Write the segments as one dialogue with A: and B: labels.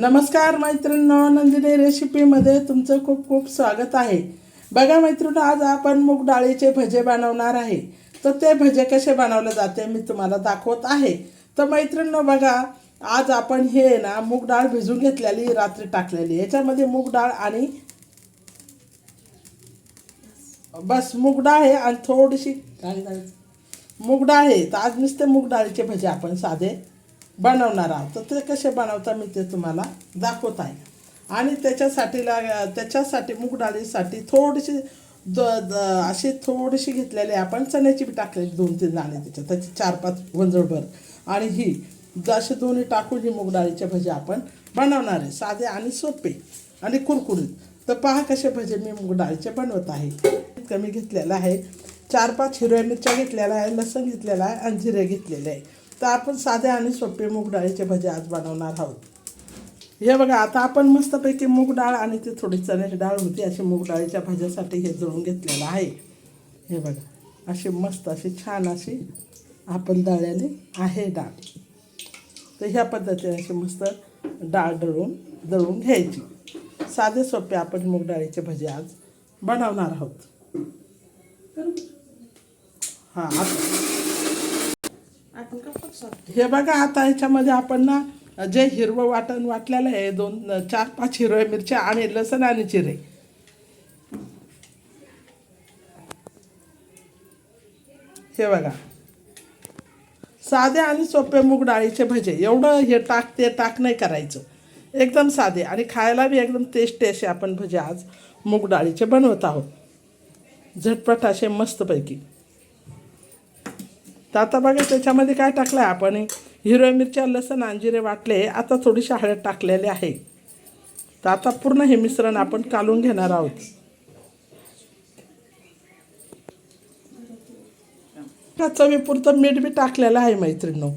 A: नमस्कार मैत्रिणी नंदिनी रेसिपीमध्ये तुमचं खूप खूप स्वागत आहे. बघा मैत्रिणी आज आपण मूग डाळीचे भजे बनवणार आहे. तर ते भजे कसे बनवले जाते मी तुम्हाला दाखवत आहे. तर मैत्रिणी बघा आज आपण हे ना मूग डाळ भिजून घेतलेली रात्री टाकलेली. याच्यामध्ये मूग डाळ आणि बस मूग डाळ आहे आणि थोडीशी मूग डाळ आहे. तर आज नुसते मूग डाळीचे भजे आपण साधे बनवणार आहोत. तर ते कसे बनवता मी ते तुम्हाला दाखवत आहे. आणि त्याच्यासाठी लाग त्याच्यासाठी मूग डाळीसाठी थोडीशी द द अशी थोडीशी घेतलेली आपण चण्याची बी टाकलेली दोन तीन दाणे त्याच्यात. त्याची चार पाच वंजळभर. आणि ही जसे दोन्ही टाकून ही मुगडाळीचे भजे आपण बनवणार आहे. साधे आणि सोपे आणि कुरकुरीत. तर पहा कसे भजे मी मूग डाळीचे बनवत आहे. कमी घेतलेलं आहे. चार पाच हिरव्या मिरच्या घेतलेल्या आहे लसण घेतलेला आहे आणि जिरे घेतलेले आहे. तर आपण साधे आणि सोपे मूग डाळीचे भजे आज बनवणार आहोत. हे बघा आता आपण मस्तपैकी मूग डाळ आणि ती थोडी चण्याची डाळ होती अशी मूग डाळीच्या भाज्यासाठी हे जळून घेतलेलं आहे. हे बघा अशी मस्त अशी छान अशी आपण दळलेली आहे डाळ. तर ह्या पद्धतीने अशी मस्त डाळ दळून दळून घ्यायची. साधे सोपे आपण मूग डाळीचे भजे आज बनवणार आहोत. हां आता हे बघा आता ह्याच्यामध्ये आपण ना जे हिरवं वाटण वाटलेलं आहे दोन चार पाच हिरव्या मिरच्या आणि लसण आणि चिरे हे बघा. साधे आणि सोपे मूग डाळीचे भजे. एवढं हे टाक ते टाक नाही करायचं. एकदम साधे. आणि खायला बी एकदम टेस्टी असे आपण भजे आज मूग डाळीचे बनवत आहोत. झटपट असे मस्तपैकी. तर आता बघा त्याच्यामध्ये काय टाकलं आहे आपण? हिरव्या मिरच्या लसण अंजिरे वाटले आता थोडीशी हळद टाकलेली आहे. तर आता पूर्ण हे मिश्रण आपण कालून घेणार आहोत. चवीपुरतं मीठ बी टाकलेलं आहे मैत्रिणीनो.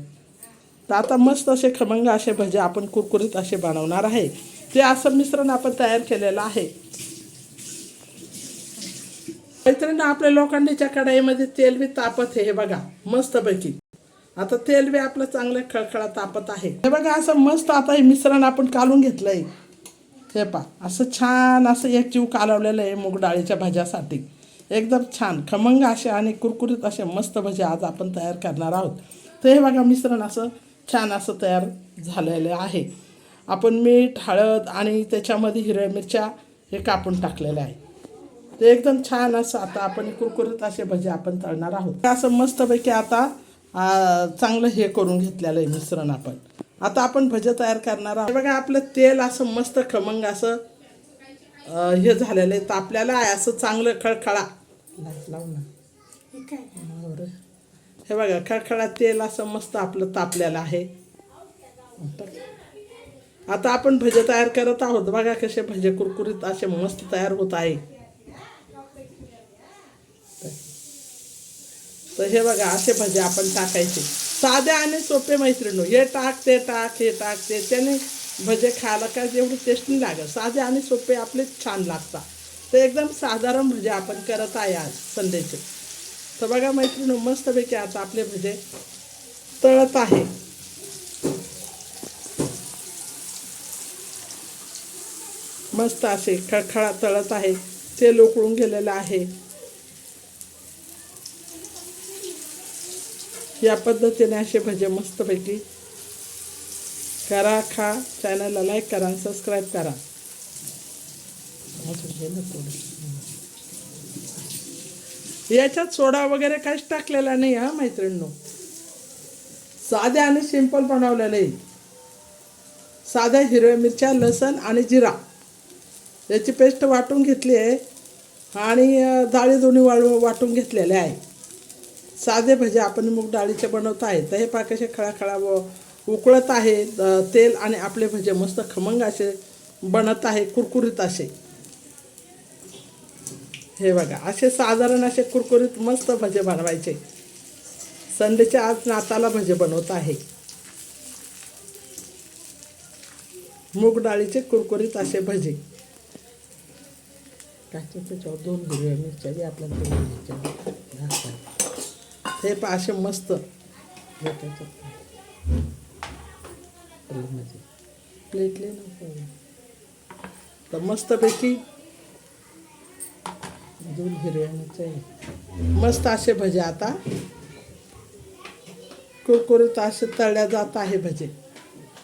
A: तर आता मस्त असे खमंग असे भजे आपण कुरकुरीत असे बनवणार आहे. ते असं मिश्रण आपण तयार केलेलं आहे. मैत्रिणी आपल्या लोखंडीच्या कढाईमध्ये तेल बी तापत आहे. हे बघा मस्तपैकी. आता तेल बी आपलं चांगलं खळखळा तापत आहे. हे बघा असं मस्त आता हे मिश्रण आपण कालून घेतलंय. हे पा असं छान असं एक जीव कालवलेलं आहे मूग डाळीच्या भाज्यासाठी. एकदम छान खमंग असे आणि कुरकुरीत असे मस्त भजे आज आपण तयार करणार आहोत. तर हे बघा मिश्रण असं छान असं तयार झालेलं आहे. आपण मीठ हळद आणि त्याच्यामध्ये हिरव्या मिरच्या हे कापून टाकलेलं आहे ते एकदम छान असं आता आपण कुरकुरीत असे भजे आपण तळणार आहोत. असं मस्तपैकी आता चांगलं हे करून घेतलेलं आहे मिश्रण आपण. आता आपण भजे तयार करणार आहोत. हे बघा आपलं तेल असं मस्त खमंग असं हे झालेलं आहे. तापल्याला आहे असं चांगलं खळखळा. लाव ना. हे बघा खळखळा तेल असं मस्त आपलं तापलेलं आहे. आता आपण भजे तयार करत आहोत. बघा कसे भजे कुरकुरीत असे मस्त तयार होत आहे. तर हे बघा असे भजे आपण टाकायचे. साधे आणि सोपे मैत्रिणी हे टाक ते टाक हे टाक ते त्याने भजे खायला काय एवढी टेस्ट नाही लागत. साधे आणि सोपे आपले छान लागतात. तर एकदम साधारण भजे आपण करत आहे आज संडेचे. तर बघा मैत्रिणी मस्तपैकी आता आपले भजे तळत आहे. मस्त असे खळखळा तळत आहे. तेल उकळून गेलेलं आहे. या पद्धतीने असे भजे मस्तपैकी करा खा. चॅनलला लाईक करा आणि सबस्क्राईब करा. याच्यात सोडा वगैरे काहीच टाकलेला नाही हा मैत्रिणींनो. साधे आणि सिंपल बनवलेलं आहे. साध्या हिरव्या मिरच्या लसण आणि जिरा. याची पेस्ट वाटून घेतली आहे. आणि डाळी दोन्ही वाळू वाटून घेतलेले आहे. साधे भजे आपण मूग डाळीचे बनवत आहे तर हे पहा कसे खळाखळा व उकळत आहे. तेल आणि आपले भजे मस्त खमंग असे बनत आहे कुरकुरीत असे. हे बघा असे साधारण असे कुरकुरीत मस्त भजे बनवायचे. संडेच्या आज नाताला भजे बनवत आहे. मूग डाळीचे कुरकुरीत असे भजे. काय त्याच्यावर दोन हिरव्या मिरच्या आपल्याला दोन मिरच्या. हे पहा असे मस्त. प्लेटले नको. तर मस्तपैकी दूध हिरव्याचं मस्त असे भजे आता. कुरकुरीत असे तळल्या जात आहे भजे.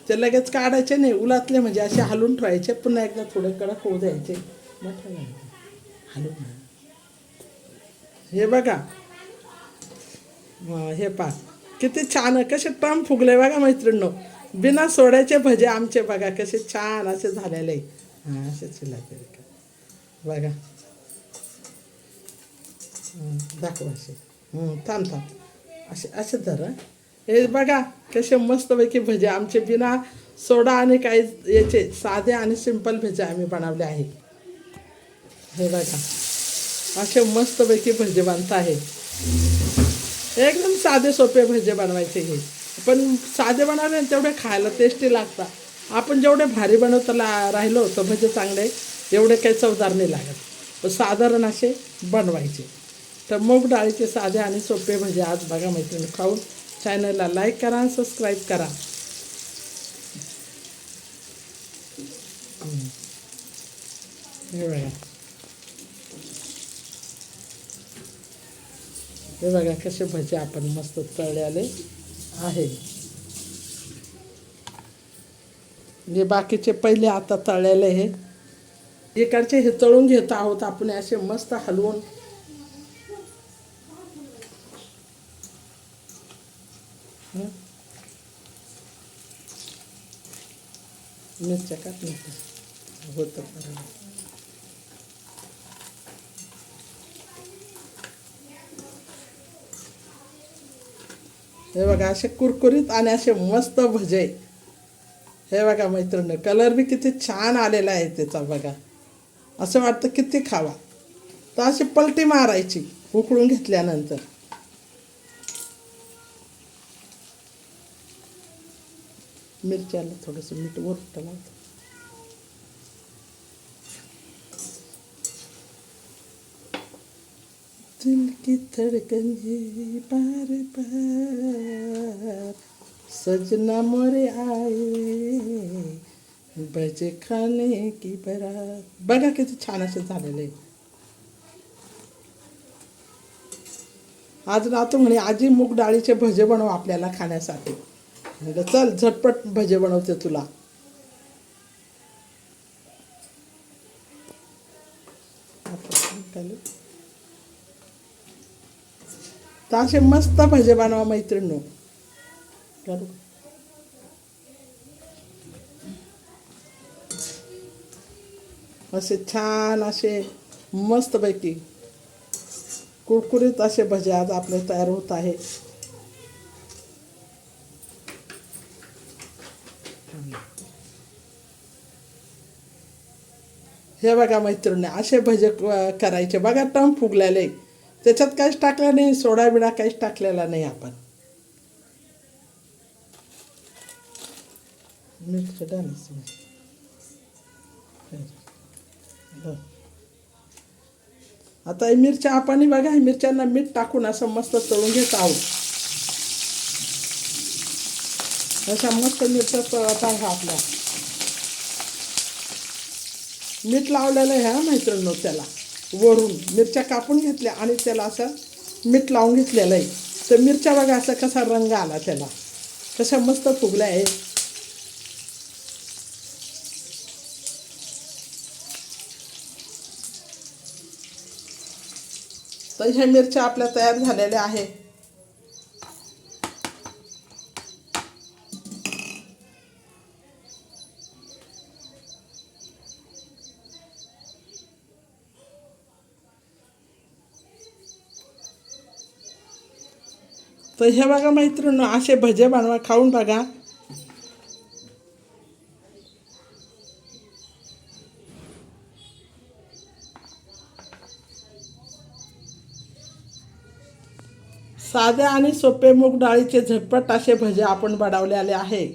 A: ते लगेच काढायचे नाही उलातले म्हणजे असे हलून ठेवायचे. पुन्हा एकदा थोडे कडक होऊ द्यायचे. हलून हलवून हे बघा हे पा किती छान कसे टम फुगले बघा मैत्रिणींनो. बिना सोड्याचे भजे आमचे बघा कसे छान असे झालेले हां असे चिला बघा. हं, दाखव असे. थांब थांब. असे असे धर हे. बघा कसे मस्तपैकी भजे आमचे बिना सोडा आणि काही याचे साधे आणि सिंपल भजे आम्ही बनवले आहे. हे बघा. असे मस्तपैकी भजे बांधता आहे एकदम साधे सोपे भजे बनवायचे हे. पण साधे बनवले ना तेवढे खायला टेस्टी लागतात. आपण जेवढे भारी बनवताना राहिलो तर भजे चांगले एवढे काही चवदार नाही लागत. साधारण असे बनवायचे. तर मूग डाळीचे साधे आणि सोपे भजे आज बघा मैत्रिणी खाऊन चॅनलला लाईक करा आणि सबस्क्राईब करा. हे बघा. हे बघा कसे भजे आपण मस्त तळलेले आहे. जे बाकीचे पहिले आता तळलेले हे. इकडचे हे तळून घेत आहोत आपण असे मस्त हलवून. मिरच्या नाही होतं हे बघा असे कुरकुरीत आणि असे मस्त भजे. हे बघा मैत्रिणी कलर बी किती छान आलेला आहे त्याचा बघा. असं वाटतं किती खावा. तर अशी पलटी मारायची उकळून घेतल्यानंतर. मिरच्याला थोडंसं मीठ वर लावतो. दिल की धड़कन पार पार सजना मोरे आए बजे खाने की बरात। बघा किती छान असं झालेलं आहे. आज नातू म्हणे आजी मूग डाळीचे भजे बनव आपल्याला खाण्यासाठी. म्हणलं चल झटपट भजे बनवते तुला. तर असे मस्त भजे बनवा मैत्रिणी करू असे छान असे मस्तपैकी कुरकुरीत असे भजे आज आपले तयार होत आहे. हे बघा मैत्रिणी असे भजे करायचे. बघा टम फुगलेले. त्याच्यात काहीच टाकलं नाही सोडा बिडा काहीच टाकलेला नाही आपण. मिरची डाळीची. आता मिरच्या आपण बघा मिरच्यांना मीठ टाकून असं मस्त तळून घेत आहोत अशा मस्त मिरच्या तळत आहे आपल्या मीठ लावलेलं आहे हा मैत्रिणी त्याला वरून मिरच्या कापून घेतल्या आणि त्याला असं मीठ लावून घेतलेलं आहे तर मिरच्या बघा असा कसा रंग आला त्याला कशा मस्त फुगल्या आहे तर ह्या मिरच्या आपल्या तयार झालेल्या आहे. तर हे बघा मैत्रिणी असे भजे बनवा खाऊन बघा. साधे आणि सोपे मूग डाळीचे झटपट असे भजे आपण बनवलेले आहे.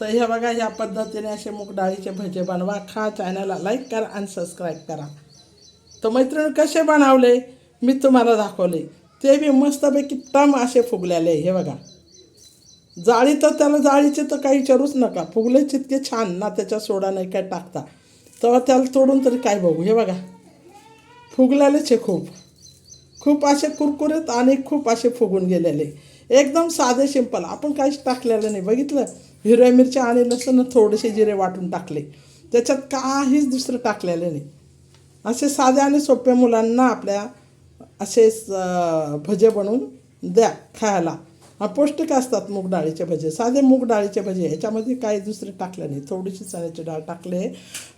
A: तर हे बघा ह्या पद्धतीने असे मूग डाळीचे भजे बनवा. खा चॅनलला लाईक करा आणि सबस्क्राईब करा. तर मैत्रिणी कसे बनवले? मी तुम्हाला दाखवले. ते बी मस्तपैकी टम असे फुगलेले हे बघा. जाळी तर त्याला जाळीचे तर काही विचारूच नका. फुगले इतके छान ना त्याच्या सोडा नाही काय टाकता. तेव्हा त्याला तोडून तरी काय बघू? हे बघा. फुगलेलेच आहे खूप. खूप असे कुरकुरीत आणि खूप असे फुगून गेलेले. एकदम साधे सिंपल आपण काहीच टाकलेलं नाही. बघितलं? हिरव्या मिरच्या आणि लसूण थोडेसे जिरे वाटून टाकले. त्याच्यात काहीच दुसरं टाकलेलं नाही. असे साधे आणि सोप्या मुलांना आपल्या असे भजे बनवून द्या खायला. पौष्टिक असतात मूग डाळीचे भजे. साधे मूग डाळीचे भजे. ह्याच्यामध्ये काही दुसरे टाकले नाही. थोडीशी चण्याची डाळ टाकले.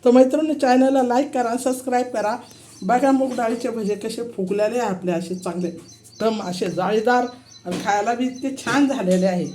A: तर मैत्रिणी चॅनलला लाईक करा सबस्क्राईब करा. बघा मूग डाळीचे भजे कसे फुगलेले आहे आपले असे चांगले एकदम असे जाळीदार आणि खायला बी इतके छान झालेले आहे.